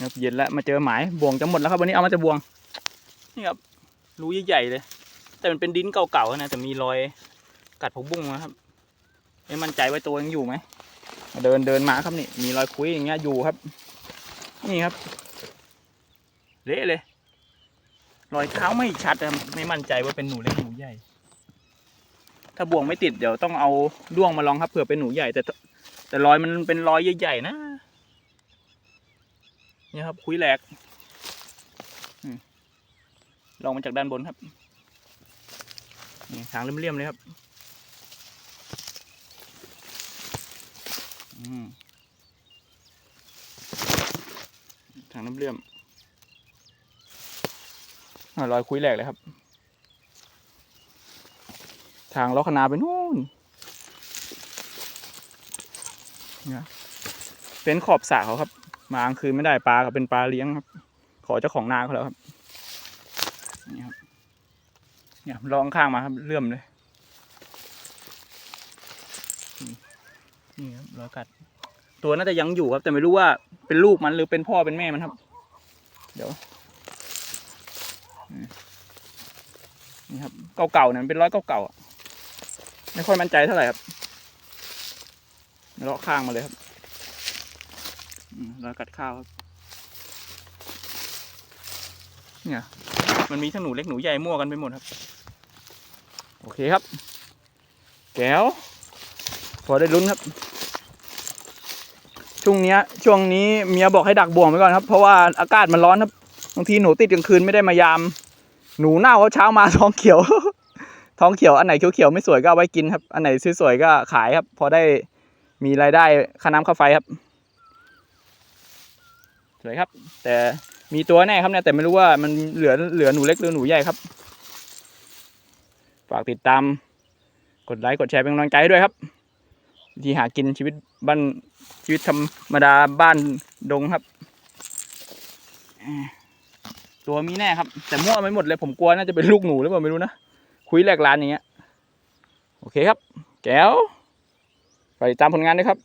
ครับเย็นแล้วมาเจอหมายบ่วงจะหมดแล้วครับวันนี้เอามาจะบ่วงนี่ครับรูใหญ่ๆเลย แต่มันเป็นดินเก่าๆนะแต่มีรอยกัดผักบุ้งนะครับไม่มั่นใจว่าตัวยังอยู่ไหมเดินเดินมาครับนี่มีรอยคุยอย่างเงี้ยอยู่ครับ นี่ครับเละเลยรอยเท้าไม่ชัดอะไม่มั่นใจว่าเป็นหนูเล็กหนูใหญ่ ถ้าบ่วงไม่ติดเดี๋ยวต้องเอาด้วงมาลองครับเผื่อเป็นหนูใหญ่แต่ แต่รอยมันเป็นรอยใหญ่ๆนะ นี่ครับคุยแหลกลองมาจากด้านบนครับนี่ทางเลี่ยมๆเลยครับอืมทางเลี่ยมๆอ่ารอยคุยแหลกเลยครับ ทางล้อคนาไปนู่นเนี่ยเป็นขอบสระเขาครับ มากลางคืนไม่ได้ปลาเขาเป็นปลาเลี้ยงครับ ขอเจ้าของนาเขาแล้วครับนี่ครับเนี่ยลองข้างมาครับเลื่อมเลยนี่ครับรอยกัด ตัวน่าจะยังอยู่ครับ แต่ไม่รู้ว่าเป็นลูกมันหรือเป็นพ่อเป็นแม่มันครับ เดี๋ยวนี่ครับเก่าๆเนี่ยมันเป็นร้อยเก่าๆไม่ค่อยมั่นใจเท่าไหร่ครับเลาะข้างมาเลยครับ อืมแล้วกัดข้าวครับเนี่ยมันมีทั้งหนูเล็กหนูใหญ่มั่วกันไปหมดครับ โอเคครับ แก้ว พอได้ลุ้นครับ ช่วงเนี้ย ช่วงนี้เมียบอกให้ดักบ่วงไว้ก่อนครับ เพราะว่าอากาศมันร้อนครับบางทีหนูติดกลางคืนไม่ได้มายาม หนูเน่าเขาเช้ามาท้องเขียว ท้องเขียวอันไหนเขียวๆไม่สวยก็เอาไว้กินครับ อันไหนสวยๆก็ขายครับ พอได้มีรายได้ค่าน้ำค่าไฟครับ สวยครับ แต่มีตัวแน่ครับเนี่ยแต่ไม่รู้ว่ามันเหลือเหลือหนูเล็กหรือหนูใหญ่ครับ ฝากติดตาม กดไลค์กดแชร์เป็นกำลังใจให้ด้วยครับวิธีหากินชีวิตบ้านชีวิตธรรมดาบ้านดงครับ ตัวมีแน่ครับ แต่มั่วไม่หมดเลยผมกลัวน่าจะเป็นลูกหนูหรือเปล่าไม่รู้นะคุยแหลกลานอย่างเงี้ย โอเคครับ แก้วไปตามผลงานด้วยครับ